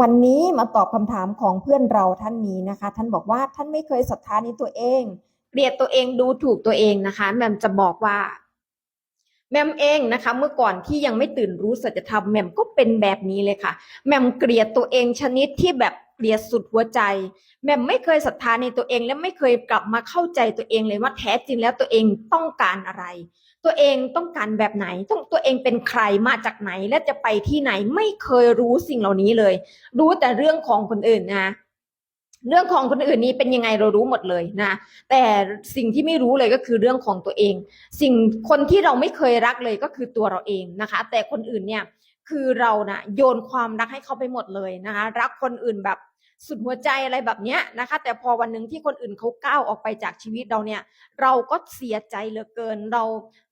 วันนี้มาตอบคำถามของเพื่อนเราท่านนี้นะคะ ท่านบอกว่าท่านไม่เคยศรัทธาในตัวเอง เกลียดตัวเองดูถูกตัวเองนะคะแมมจะบอกว่า แมมเองนะคะ เมื่อก่อนที่ยังไม่ตื่นรู้สัจธรรมแมมก็เป็นแบบนี้เลยค่ะ แมมเกลียดตัวเองชนิดที่แบบเกลียดสุดหัวใจ แมมไม่เคยศรัทธาในตัวเอง และไม่เคยกลับมาเข้าใจตัวเองเลยว่าแท้จริงแล้วตัวเองต้องการอะไร ตัวเองต้องการแบบไหนต้องตัวเองเป็นใครมาจากไหนและจะไปที่ไหนไม่เคยรู้สิ่งเหล่านี้เลย รู้แต่เรื่องของคนอื่นนะ เรื่องของคนอื่นนี้เป็นยังไงเรารู้หมดเลยนะ แต่สิ่งที่ไม่รู้เลยก็คือเรื่องของตัวเอง สิ่งคนที่เราไม่เคยรักเลยก็คือตัวเราเองนะคะ แต่คนอื่นเนี่ยคือเรานะ่ะโยนความรักให้เขาไปหมดเลยนะคะ รักคนอื่นแบบ สุดหัวใจอะไรแบบเนี้ยนะคะ แต่พอวันหนึ่งที่คนอื่นเขาก้าวออกไปจากชีวิตเราเนี่ย เราก็เสียใจเหลือเกิน เรา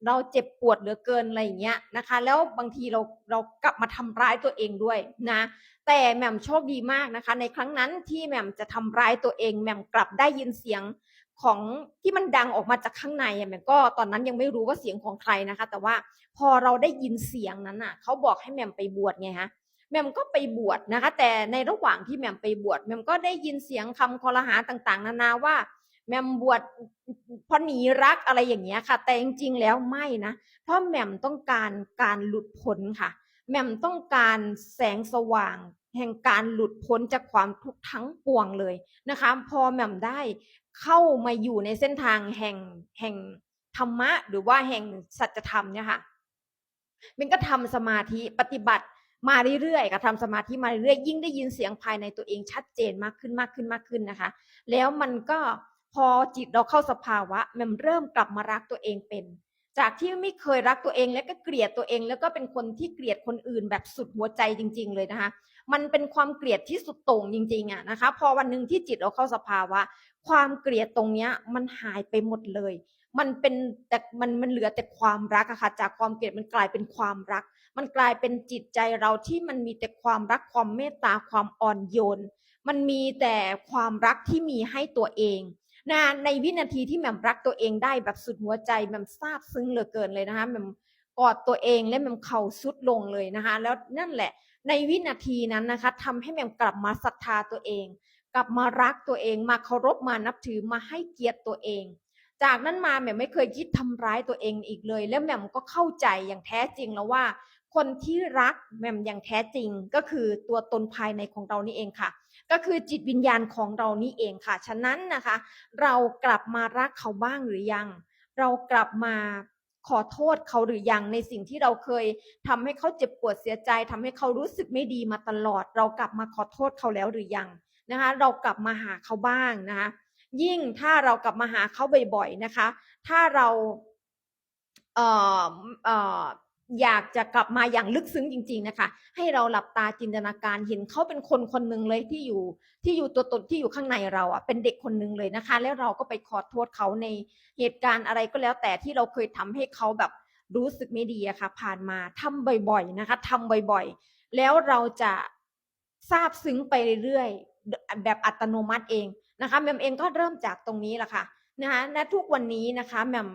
เราเจ็บปวดเหลือเกินอะไรอย่างเงี้ยนะคะ แล้วบางทีเราเรากลับมาทำร้ายตัวเองด้วยนะ แต่แหม่มโชคดีมากนะคะ ในครั้งนั้นที่แหม่มจะทำร้ายตัวเองแหม่มกลับได้ยินเสียงของที่มันดังออกมาจากข้างในอะแหม่มก็ตอนนั้นยังไม่รู้ว่าเสียงของใครนะคะ แต่ว่าพอเราได้ยินเสียงนั้นอะเขาบอกให้แหม่มไปบวชไงฮะ แหม่มก็ไปบวชนะคะ แต่ในระหว่างที่แหม่มไปบวชแหม่มก็ได้ยินเสียงคำคอรหาต่างๆ นานาว่าแหม่มบวชเพราะหนีรักอะไรอย่างเงี้ยค่ะ แต่จริงๆแล้วไม่นะ เพราะแหม่มต้องการการหลุดพ้นค่ะแหม่มต้องการแสงสว่าง แห่งการหลุดพ้นจากความทุกข์ทั้งปวงเลยนะคะ พอแหม่มได้เข้ามาอยู่ในเส้นทางแห่งแห่งธรรมะ หรือว่าแห่งสัจธรรมเนี่ยค่ะมันก็ทำสมาธิปฏิบัติ มาเรื่อยๆก็ทำสมาธิมาเรื่อยๆยิ่งได้ยินเสียงภายในตัวเองชัดเจนมากขึ้นมากขึ้นมากขึ้นนะคะ แล้วมันก็พอจิตเราเข้าสภาวะ มันเริ่มกลับมารักตัวเองเป็น จากที่ไม่เคยรักตัวเองแล้วก็เกลียดตัวเอง แล้วก็เป็นคนที่เกลียดคนอื่นแบบสุดหัวใจจริง ๆ เลยนะคะ มันเป็นความเกลียดที่สุดโต่งจริงๆอะนะคะ พอวันหนึ่งที่จิตเราเข้าสภาวะ ความเกลียดตรงเนี้ยมันหายไปหมดเลยมันเป็นแต่มันมันเหลือแต่ความรักอะค่ะจากความเกลียดมันกลายเป็นความรัก มันกลายเป็นจิตใจเราที่มันมีแต่ความรักความเมตตาความอ่อนโยน มันมีแต่ความรักที่มีให้ตัวเองนะในวินาทีที่แหม่มรักตัวเองได้แบบสุดหัวใจแหม่มซาบซึ้งเหลือเกินเลยนะคะแหม่มกอดตัวเองและแหม่มเข่าสุดลงเลยนะคะ แล้วนั่นแหละ ในวินาทีนั้นนะคะทำให้แหม่มกลับมาศรัทธาตัวเอง กลับมารักตัวเอง มาเคารพมานับถือมาให้เกียรติตัวเอง จากนั้นมาแหม่มไม่เคยคิดทำร้ายตัวเองอีกเลย แล้วแหม่มก็เข้าใจอย่างแท้จริงแล้วว่า คนที่รักแหม่มอย่างแท้จริงก็คือตัวตนภายในของเรานี่เองค่ะ ก็คือจิตวิญญาณของเรานี่เองค่ะ ฉะนั้นนะคะ เรากลับมารักเขาบ้างหรือยัง เรากลับมาขอโทษเขาหรือยังในสิ่งที่เราเคยทำให้เขาเจ็บปวดเสียใจทำให้เขารู้สึกไม่ดีมาตลอด เรากลับมาขอโทษเขาแล้วหรือยังนะคะ เรากลับมาหาเขาบ้างนะคะยิ่งถ้าเรากลับมาหาเขาบ่อยๆนะคะ ถ้าเราเอ่อเอ่อ อยากจะกลับมาอย่างลึกซึ้งจริง ๆนะคะ ให้เราหลับตาจินตนาการเห็นเขาเป็นคนคนหนึ่งเลยที่อยู่ที่อยู่ตัวตนที่อยู่ข้างในเราอะเป็นเด็กคนหนึ่งเลยนะคะ แล้วเราก็ไปขอโทษเขาในเหตุการณ์อะไรก็แล้ว แต่ที่เราเคยทำให้เขาแบบรู้สึกไม่ดีอะค่ะ ผ่านมาทำบ่อย ๆนะคะทำบ่อยๆ แล้วเราจะซาบซึ้งไปเรื่อยๆแบบอัตโนมัติเองนะคะแม่มเองก็เริ่มจากตรงนี้แหละค่ะนะคะและทุกวันนี้นะคะแม่ม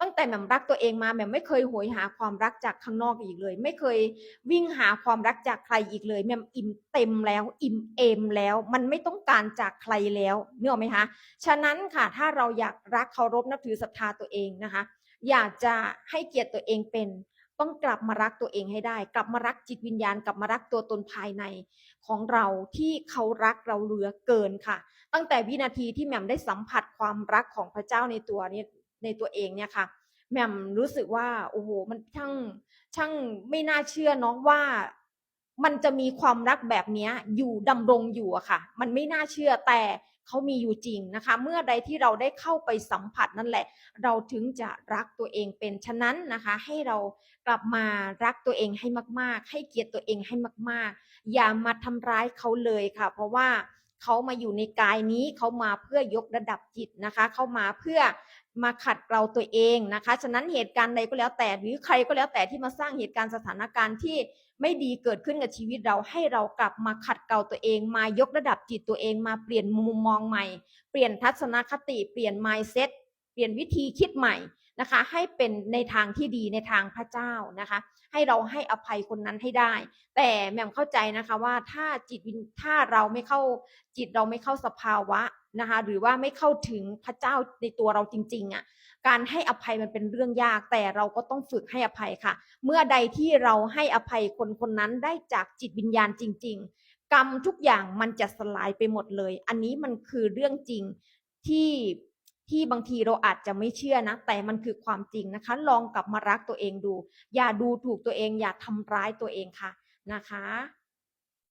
ตั้งแต่แหม่มรักตัวเองมาแหม่มไม่เคยโหยหาความรักจากข้างนอกอีกเลย ไม่เคยวิ่งหาความรักจากใครอีกเลยแหม่มอิ่มเต็มแล้ว อิ่มเอมแล้ว มันไม่ต้องการจากใครแล้วเนื้ออกไหมคะฉะนั้นค่ะถ้าเราอยากรักเคารพนับถือศรัทธาตัวเองนะคะ อยากจะให้เกียรติตัวเองเป็นต้องกลับมารักตัวเองให้ได้ กลับมารักจิตวิญญาณ กลับมารักตัวตนภายในของเราที่เขารักเราเหลือเกินค่ะ ตั้งแต่วินาทีที่แหม่มได้สัมผัสความรักของพระเจ้าในตัวนี้ ในตัวเองเนี่ยค่ะแหม่มรู้สึกว่าโอ้โหมันช่างช่างไม่น่าเชื่อเนาะว่ามันจะมีความรักแบบเนี้ยอยู่ดำรงอยู่อะค่ะ มันไม่น่าเชื่อแต่เขามีอยู่จริงนะคะ เมื่อใดที่เราได้เข้าไปสัมผัสนั่นแหละ เราถึงจะรักตัวเองเป็นฉะนั้นนะคะ ให้เรากลับมารักตัวเองให้มาก ๆ ให้เกียรติตัวเองให้มาก ๆ อย่ามาทำร้ายเขาเลยค่ะ เพราะว่าเขามาอยู่ในกายนี้เขามาเพื่อยกระดับจิตนะคะ เขามาเพื่อ มาขัดเกลาตัวเองนะคะ ฉะนั้นเหตุการณ์ใดก็แล้วแต่หรือใครก็แล้วแต่ที่มาสร้างเหตุการณ์สถานการณ์ที่ไม่ดีเกิดขึ้นกับชีวิตเราให้เรากลับมาขัดเกลาตัวเอง มายกระดับจิตตัวเองมาเปลี่ยนมุมมองใหม่ เปลี่ยนทัศนคติเปลี่ยน mindset เปลี่ยนวิธีคิดใหม่นะคะ ให้เป็นในทางที่ดีในทางพระเจ้านะคะ ให้เราให้อภัยคนนั้นให้ได้ แต่แหม่มเข้าใจนะคะว่าถ้าจิตวิญถ้าเราไม่เข้าจิตเราไม่เข้าสภาวะนะคะ หรือว่าไม่เข้าถึงพระเจ้าในตัวเราจริงๆอะการให้อภัยมันเป็นเรื่องยาก แต่เราก็ต้องฝึกให้อภัยค่ะ เมื่อใดที่เราให้อภัยคนคนนั้นได้จากจิตวิญญาณจริง ๆ กรรมทุกอย่างมันจะสลายไปหมดเลย อันนี้มันคือเรื่องจริงที่ ที่บางทีเราอาจจะไม่เชื่อนะ แต่มันคือความจริงนะคะ ลองกลับมารักตัวเองดู อย่าดูถูกตัวเอง อย่าทำร้ายตัวเองค่ะนะคะ